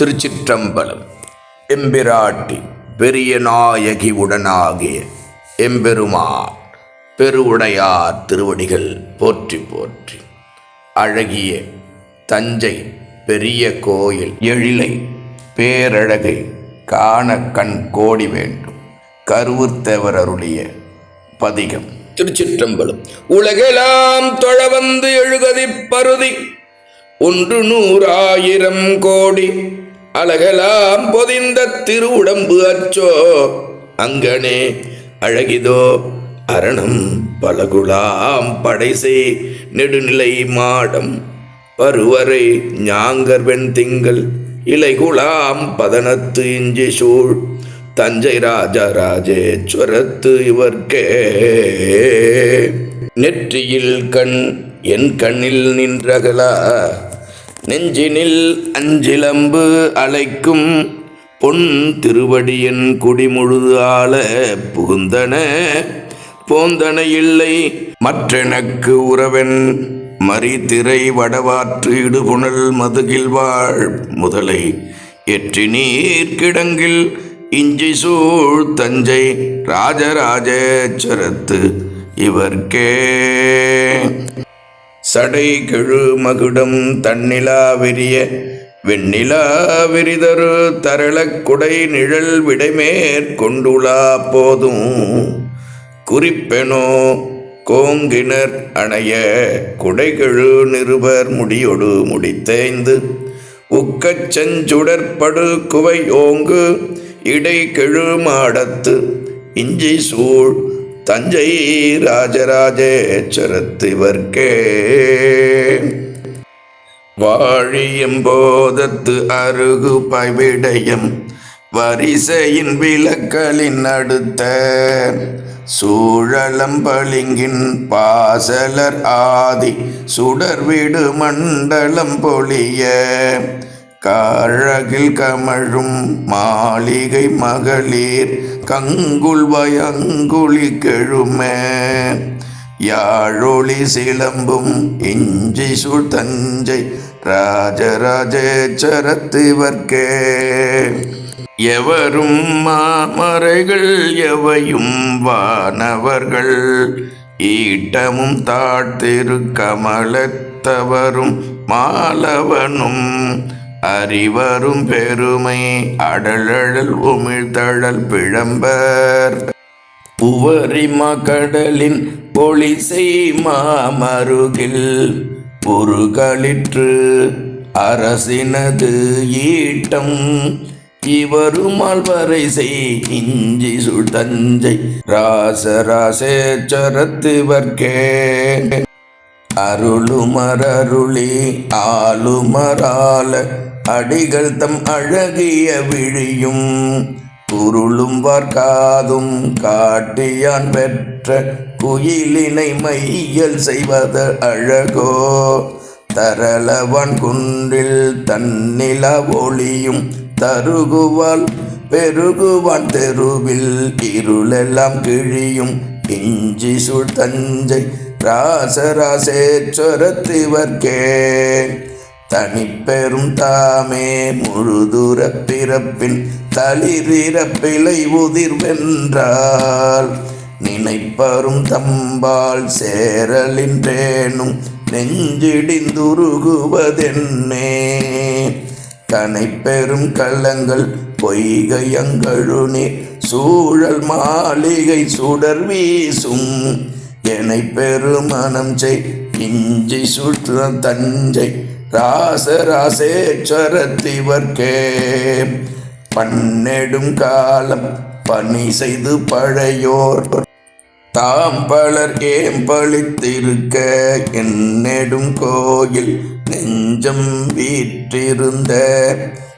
திருச்சிற்றம்பலம். எம்பிராட்டி பெரிய நாயகி உடனாகிய எம்பெருமான் பெருவுடையார் திருவடிகள் போற்றி போற்றி. அழகிய தஞ்சை பெரிய கோயில் எழிலை பேரழகை காண கண் கோடி வேண்டும். கருவுத்தேவர் அருளிய பதிகம். திருச்சிற்றம்பலம். உலகெல்லாம் தொழ வந்து எழுகதி பருதி ஒன்று நூறாயிரம் கோடி. அழகலாம் பொதிந்த திருவுடம்பு அச்சோ. அங்கனே அழகிதோ அரணம் பலகுலாம் படைசை. நெடுநிலை மாடம் பருவரை ஞாங்கர் வெண்திங்கள் இலைகுலாம் பதனத்து இஞ்சி சூழ். தஞ்சை ராஜராஜேஸ்வரத்து இவர்க்கே. நெற்றியில் கண் என் கண்ணில் நின்றகலா. நெஞ்சினில் அஞ்சிலம்பு அழைக்கும் பொன் திருவடியன் குடிமுழுது ஆள புகுந்தன. போந்தன இல்லை மற்றெனக்கு உறவன் மரித்திரை வடவாற்று இடுபுணல் மதுகில் வாழ் முதலை எற்றி நீர் கிடங்கில் இஞ்சி சூழ் தஞ்சை ராஜராஜேஸ்வரத்து இவர்க்கே. சடை கெழு மகுடம் தன்னிலா விரிய வெண்ணிலா விரிதரு தரளக் குடை நிழல் விடைமேற்கொண்டுலா போதும். குறிப்பெனோ கோங்கினர் அணைய குடைகெழு நிருபர் முடியொடு முடித்தேந்து உக்கச் செஞ்சுடற்படு குவை ஓங்கு இடை கெழு மாடத்து இஞ்சி சூழ் தஞ்சை ராஜராஜேஸ்வரத்து வாழியும் போதத்து அருகு பவிடயம் வரிசையின் விளக்கலின் அடுத்த சூழலம்பளிங்கின் பாசலர் ஆதி சுடர்விடு மண்டலம் பொழிய காழகில் கமழும் மாளிகை மகளிர் கங்குள் பயங்குழி கெழுமே. யாழொளி சிலம்பும் இஞ்சி சுழ் தஞ்சை ராஜராஜேச்சரத்துவர்க்கே எவரும் மாமரைகள் எவையும் வானவர்கள். ஈட்டமும் தாழ்த்திரு கமலத்தவரும் மாலவனும் அறிவரும் பெருமை அடலழல் உமிழ்தழல் பிழம்பர். புவரிம கடலின் பொலிசை மாமருகில் பொருகளிற்று அரசினது ஈட்டம். இவருமால் வரை இஞ்சி சுழ் தஞ்சை ராசராசேச்சரத்துவர்க்கே. அருளுமரருளி ஆளுமரால அடிகள் தம் அழகிய விழியும் குருளும் வார்காதும் காட்டியான் பெற்ற குயிலினை மையல் செய்வத அழகோ? தரளவன் குன்றில் தன்னில ஒளியும் தருகுவால் பெருகுவான் தெருவில் இருளெல்லாம் கிழியும் இஞ்சி சுழ் தஞ்சை ராசராசேஸ்வரத்திவர்க்கே தனிப்பெரும் தாமே முழுதுர பிறப்பின் தளிரிறப்பிலை உதிர்வென்றால் நினைப்பரும் தம்பால் சேரலின்றேனும் நெஞ்சிடிந்துருகுவதென்னே. கனைப்பெரும் கள்ளங்கள் பொய்கையங்கழுநீ சூழல் மாளிகை சுடர் வீசும். எனை பெருமனம் செய் இஞ்சி சுற்ற தஞ்சை ராசராசேஸ்வரத்திவர்க்கே பன்னெடும் காலம் பணி செய்து பழையோர். தாம் பலர் ஏம்பளித்திருக்க என்னெடும் கோயில் நெஞ்சம் வீற்றிருந்த.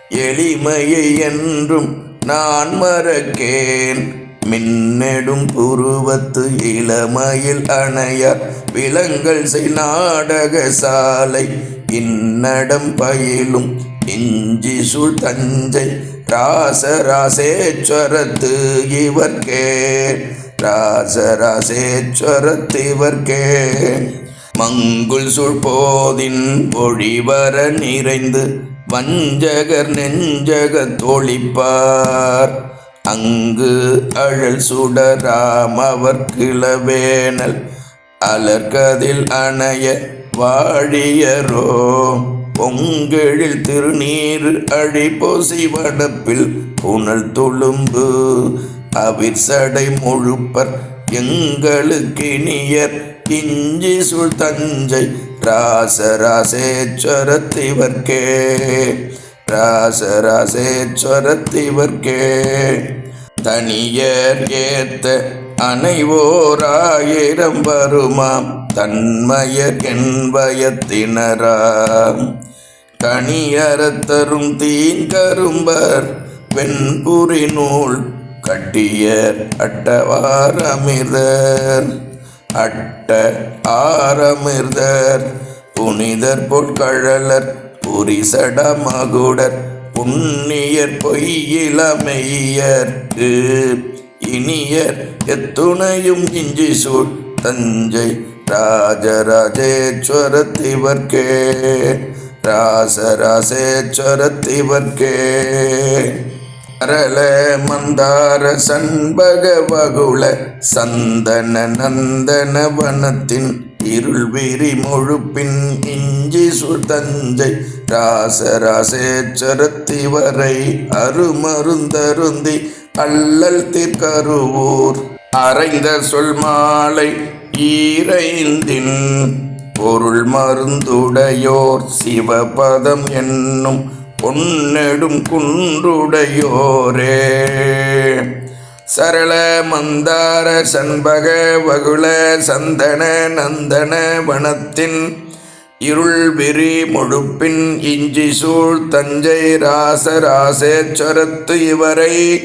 எளிமையை என்றும் நான் மறக்கேன். மின்னெடும் புருவத்து இளமையில் அணைய விலங்கல் செய் நாடக சாலை இன்னடம் பயிலும் இஞ்சி சுழ் தஞ்சை ராசராசேஸ்வரத்து இவர்க்கே. ராசராசேஸ்வரத்திவர்க்கே மங்குள் சுழ்போதின் பொழிவர நிறைந்து வஞ்சகர் நெஞ்சக தோழிப்பார். அங்கு அழல் சுடராம் அவர் கிளவேனல் அலர்கதில் அணைய வாழியரோ பொங்கெழில் திருநீர் அழிபொசி வடப்பில் புனல் துளும்பு அவிர்சடை முழுப்பர் எங்களுக்கினியர் இஞ்சி சுள் தஞ்சை ராசராசேஸ்வரத்திவர்க்கே ராசராசேஸ்வரத்திவர்க்கே தனியர் ஏத்த அனைவோராயிரம் வருமாம். தன்மயர் என்பயத்தினராம் கனியறத்தரும் தீங்கரும்பர் வெண்புரி நூல் கட்டியர் அட்டவாரமிர்தர் அட்ட ஆரமிர்தர் புனிதர் பொற்கழலர் புரிசட மகுடர் புண்ணியர் பொய்யிலமையர்க்கு இனியர் எத்துணையும் இஞ்சி சூழ் தஞ்சை ராஜராஜேஸ்வரத்திவர்க்கே ராசராசேஸ்வரத்திவர்க்கே. அரள மந்தார சண்பக வகுள சந்தன நந்தன வனத்தின் இருள் விரி முழுப்பின் இஞ்சி சுதஞ்சை ராசராசேச்சரத்தி வரை அருமருந்தருந்தி அல்லல் தீர்க்கருவூர். அரைந்த சொல் மாலை ஈரைந்தின் பொருள் மருந்துடையோர். சிவபதம் என்னும் பொன்னெடும் குன்றுடையோரே. சரள மந்தார சண்பக வகுள சந்தன நந்தன வனத்தின் இருள் விரி முழுப்பின் இஞ்சி சூழ் தஞ்சை ராசராசேஸ்வரத்து இவரை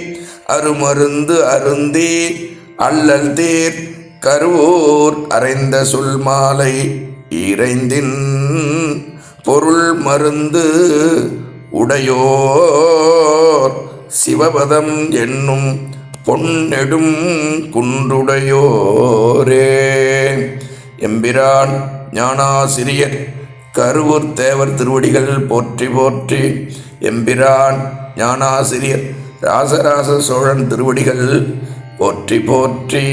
அருமருந்து அருந்தி அல்லல் தீர் கருவூர் அறைந்த சொல் மாலை இறைந்தின் பொருள் மருந்து உடையோர். சிவபதம் என்னும் பொன்னெடும் குன்றுடையோரே. எம்பிரான் ஞானாசிரியர் கருவூர் தேவர் திருவடிகள் போற்றி போற்றி. எம்பிரான் ஞானாசிரியர் ராசராச சோழன் திருவடிகள் போற்றி போற்றி.